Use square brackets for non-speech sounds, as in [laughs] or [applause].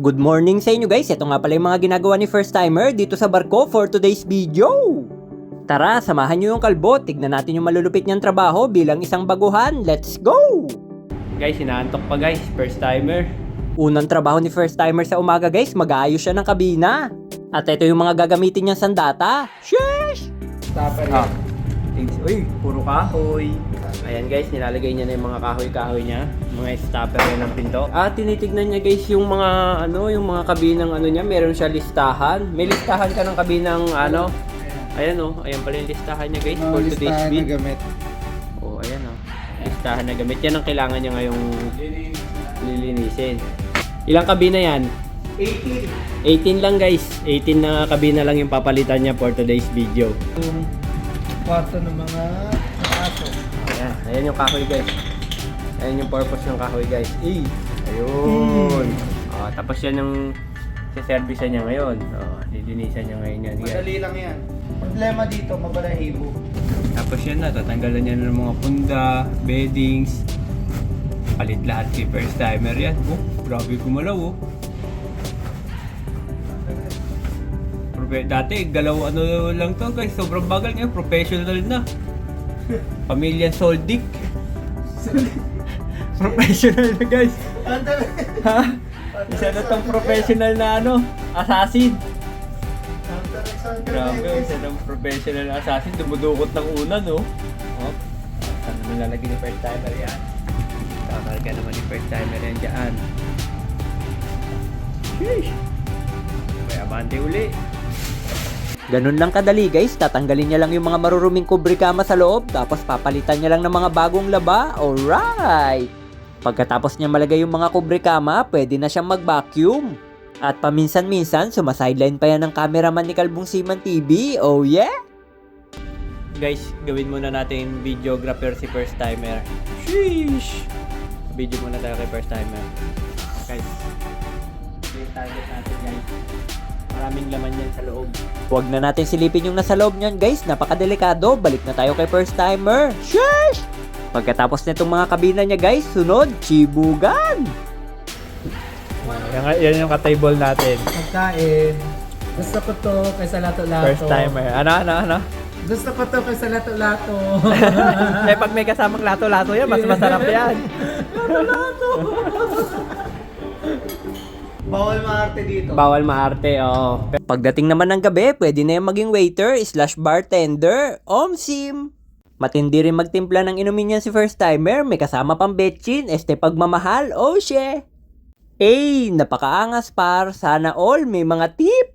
Good morning sa inyo guys. Ito nga pala yung mga ginagawa ni First Timer dito sa barko for today's video. Tara, samahan nyo yung kalbo. Tignan natin yung malulupit niyang trabaho bilang isang baguhan. Let's go! Guys, inaantok pa guys. First Timer. Unang trabaho ni First Timer sa umaga guys, mag-aayos siya ng kabina. At ito yung mga gagamitin niyang sandata. Sheesh! Tupper Ah. Things- Uy, puro kahoy. Ayan guys, nilalagay niya na yung mga kahoy-kahoy niya. Mga stopper yan ng pinto. At tinitignan niya guys yung mga ano, yung mga kabinang ano niya. Meron siya listahan. May listahan ka ng kabinang ano. Ayan oh, ayan pala yung listahan niya guys Mga for today's listahan na bid. gamit. Oh, ayan oh. Listahan na gamit. Yan ang kailangan niya ngayong lilinisin. Ilang kabina yan? 18. 18 lang guys. 18 na kabina lang yung papalitan niya for today's video. Yung kwarto ng mga aso. Ayan, ayan yung kahoy guys. Ayan yung purpose ng kahoy guys. Eh, ayun. Ah, tapos yan yung sa-service niya ngayon. Oh, lilinisan niya ngayon yan guys. Madali lang yan. Problema dito, mabalahibo. Tapos yan na, tatanggalan niya ng mga punda, beddings. Palit lahat si first timer yan. Oh, grabe gumalaw oh. Dati, galaw ano lang to guys. Sobrang bagal ngayon. Professional na. [laughs] Pamilya Soldic. [laughs] professional na guys. Ha? Isa na tong professional na ano, assassin. Grabe, isa ng professional na assassin. Dumudukot ng unan, no? Oh. Saan naman lalagay ni first timer yan? Kakarga naman ni first timer yan dyan. Sheesh! May abante uli. Ganun lang kadali guys, tatanggalin niya lang yung mga maruruming kubrikama sa loob tapos papalitan niya lang ng mga bagong laba. Alright! Pagkatapos niya malagay yung mga kubrikama, pwede na siyang mag-vacuum. At paminsan-minsan, sumasideline pa yan ng cameraman ni Kalbong Siman TV. Oh yeah! Guys, gawin muna natin videographer si first timer. Sheesh! Video muna tayo kay first timer. Guys, yung target natin guys. Maraming laman yan sa loob. Huwag na natin silipin yung nasa loob niyan guys. Napakadelikado. Balik na tayo kay first timer. Sheesh! Pagkatapos nitong mga kabina niya guys, sunod, chibugan! Yan, yan yung ka-table natin. Pagkain. Gusto ko to kaysa lato-lato. First timer. Ano, ano, ano? Gusto ko to kaysa lato-lato. [laughs] eh, pag may kasamang lato-lato yan, mas masarap [laughs] yan. [laughs] Bawal maarte dito. Bawal maarte, oo. Pagdating naman ng gabi, pwede na yung maging waiter slash bartender, omsim. Matindi rin magtimpla ng inumin niyan si first timer, may kasama pang betchin, este pagmamahal, oh she. Eh, napakaangas par, sana all may mga tip.